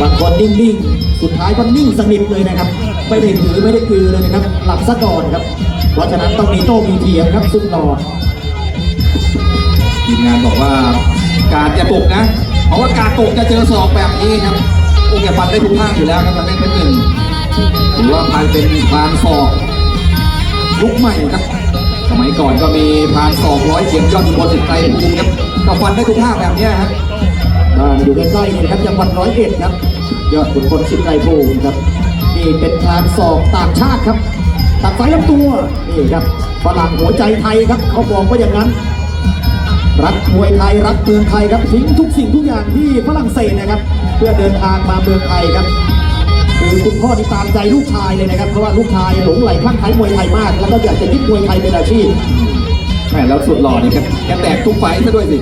บางคนนิ่งๆ สุดท้ายก็นิ่งสนิทเลยนะครับ ไม่ได้ถือไม่ได้คือเลยนะครับ หลับซะก่อนครับ เพราะฉะนั้นต้องมีโต้มีเถียงครับสุดหล่อทีมงานบอกว่าการจะตกนะ เพราะว่าการตกจะเจอศอกแบบนี้ครับโอเคฟันได้ทุกท่างอยู่แล้วครับทางเล่นเพชรหนึ่งถือว่าพันเป็นพานศอกยุคใหม่ครับ สมัยก่อนก็มีพานศอกร้อยเข็มยอดมงคลสิทธิ์ไตรภูมิครับก็ฟันได้ทุกท่าแบบเนี้ยครับบ้านอยู่ใกล้ๆนี่นะครับจังหวัดร้อยเอ็ดครับ ยอดขุนพลสิทธิ์ไกรภูมิครับนี่เป็นการสอบต่างชาติครับตัดสายลำตัวนี่ครับฝรั่งหัวใจไทยครับ เขาบอกว่าอย่างนั้น รักมวยไทยรักเมืองไทยครับทิ้งทุกสิ่งทุกอย่างที่ฝรั่งเศสนะครับ เพื่อเดินทางมาเมืองไทยครับคือคุณพ่อที่ตามใจลูกชายเลยนะครับเพราะว่าลูกชายหลงไหลคลั่งไคล้มวยไทยมาก แล้วก็อยากจะยึดมวยไทยเป็นอาชีพแหมแล้วสุดหล่อนี่ครับแกแตกทุกไฟซะด้วยสิ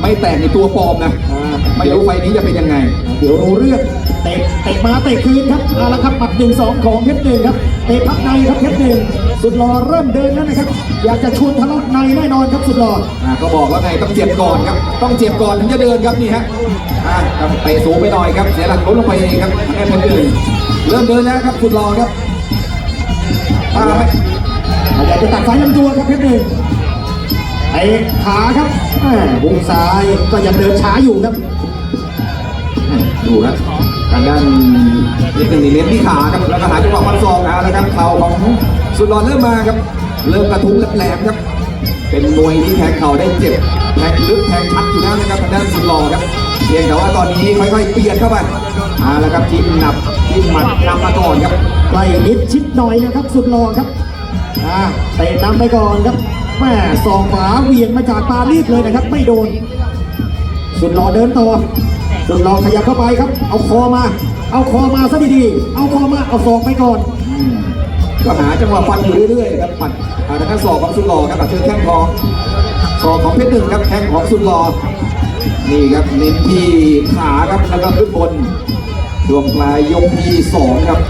ไม่แตกในตัวปลอมนะอ่าไม่รู้ไฟท์นี้จะเป็นยังไง เดี๋ยวรู้เรื่องเตะเตะมาเตะคืนครับเอาละครับหมัดหนึ่งสองของเพชรหนึ่งครับเตะพับในครับเพชรหนึ่งสุดหล่อเริ่มเดินแล้วนะครับ อยากจะชวนทะเลาะในแน่นอนครับสุดหล่ออ่าก็บอกแล้วไงต้องเจ็บก่อนครับ ต้องเจ็บก่อนถึงจะเดินครับนี่ฮะอ่าต้องเตะสูงไปหน่อยครับเสียหลักล้มลงไปเองครับแค่เพชรอื่นเริ่มเดินแล้วครับสุดหล่อครับอ่าไม่อยากจะตัดสายลำตัวครับเพชรหนึ่ง เตะขาครับวงซ้ายก็ยังเดินช้าอยู่ครับ ดูครับทางด้านนิดหนึ่งนี่เนที่ขาครับแล้วก็หาจังหวะฟันศอกนะแล้วครับเข่าของสุดหล่อเริ่มมาครับ เริ่มกระทุ้งแหลมครับ เป็นมวยที่แทงเข่าได้เจ็บแทงลึกแทงชัดอยู่แล้วนะครับทางด้านสุดหล่อครับเพียงแต่ว่าตอนนี้ค่อยๆเปลี่ยนเข้าไปเอาละครับจิ้มหนับจิ้มหมัดนำมาก่อนครับใกล้นิดชิดหน่อยนะครับ สุดหล่อครับ อ่าเตะนำไปก่อนครับแม่สองขวาเวียงมาจากปารีสเลยนะครับ ไม่โดน สุดหล่อเดินต่อสุดหล่อขยับเข้าไปครับ เอาคอมา เอาคอมาซะดีๆ เอาคอมาเอาศอกไปก่อน ก็หาจังหวะฟันอยู่เรื่อยๆครับปัดอาทางด้านศอกของสุดหล่อครับตัดเชือแข้งของศอกของเพชรหนึ่งครับแข้งของสุดหล่อนี่ครับเน้นที่ขาครับแล้วก็ขึ้นบนช่วงปลายยกที่สองครับ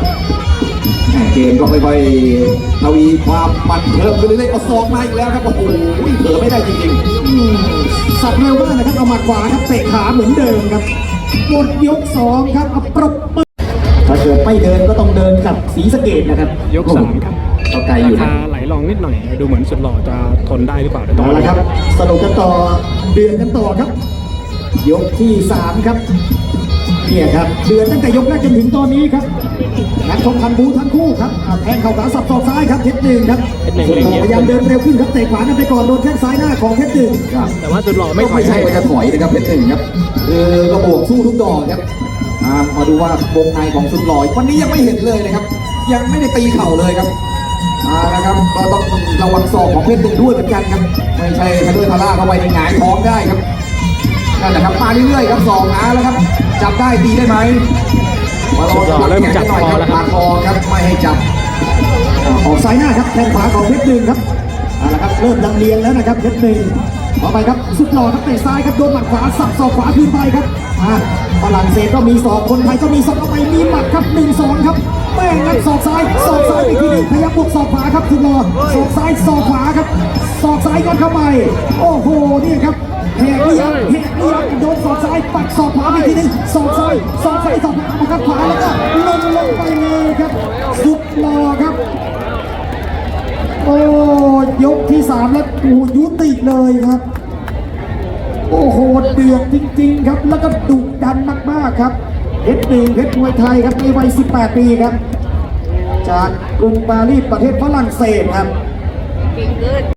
เกมก็ค่อยๆทวีความมันเพิ่มขึ้นเรื่อยๆเอาศอกมาอีกแล้วครับโอ้โหเผลอไม่ได้จริงอืมสับเร็วมากนะครับเอาหมัดขวาครับเตะขาเหมือนเดิมครับหมดยกสองครับเอาปรบมือถ้าเกิดไม่เดินก็ต้องเดินกับสีสะเกตนะครับยกสามครับก็ไกลอยู่รานะคาไหลลองนิดหน่อย ดูเหมือนสุดหล่อจะทนได้หรือเปล่าเดี๋ยวต้องเอามาละดูครับสรุปกันต่อเดือนกันต่อครับ ยกที่สามครับ เนี่ยครับเดือนตั้งแต่ยกแรกจนถึงตอนนี้ครับนักชกพันบูทั้งคู่ครับอ่าแทงเข่าขวาสับศอกซ้ายครับเพชรหนึ่งครับสุดหล่อพยายามเดินเร็วขึ้นครับเตะขวานำไปก่อนโดนแข้งซ้ายหน้าของเพชรหนึ่งครับแต่ว่าสุดหล่อไม่ไม่ถอยใช่ให้ว่าจะถอยนะครับเพชรหนึ่งครับคือก็บวกสู้ทุกดอกครับอ่ามาดูว่าวงในของสุดหล่อยวันนี้ยังไม่เห็นเลยนะครับ ยังไม่ได้ตีเข่าเลยครับอ่านะครับก็ต้องระวังศอกของเพชรหนึ่งด้วยเหมือนกันครับไม่ใช่ทะลุทะล่าเข้าไปในหงายท้องได้ครับ นั่นแหละครับมาเรื่อยๆครับศอกอาแล้วครับจับได้ตีได้ไหมมาลองจับแขนกันหน่อยครับปาดคอครับไม่ให้จับออกซ้ายหน้าครับแทงขวาของเพชรหนึ่งครับเอาละครับเริ่มดังเรียงแล้วนะครับเพชรหนึ่งต่อไปครับสุดหล่อครับเตะซ้ายครับโดนหมัดขวาสับศอกขวาขึ้นไปครับอ่า ฝรั่งเศสก็มีศอกคนไทยก็มีศอกเอาไปมีหมัดครับหนึ่งสองครับแม่งัดศอกซ้ายศอกซ้ายอีกทีหนึงพยายามบวกศอกขวาครับสุดหล่อศอกซ้ายศอกขวาครับศอกซ้ายก็เข้าไปโอ้โหนี่ครับแหกเลี้ยงแหกเลี้ยงโดนศอกซ้ายปักศอกขวาอีกทีหนึงศอกซ้ายศอกซ้ายศอกขวาครับขวาแล้วก็ลงลงไปเลยครับสุดหล่อครับโอ้ยกที่สามแล้วโอ้ยุติเลยครับ โอ้โหเดือดจริง ๆ ครับ แล้วก็ดุดันมากๆครับเพชรหนึ่งเพชรมวยไทยครับในวัย 18 ปีครับ จากกรุงปารีสประเทศฝรั่งเศสครับ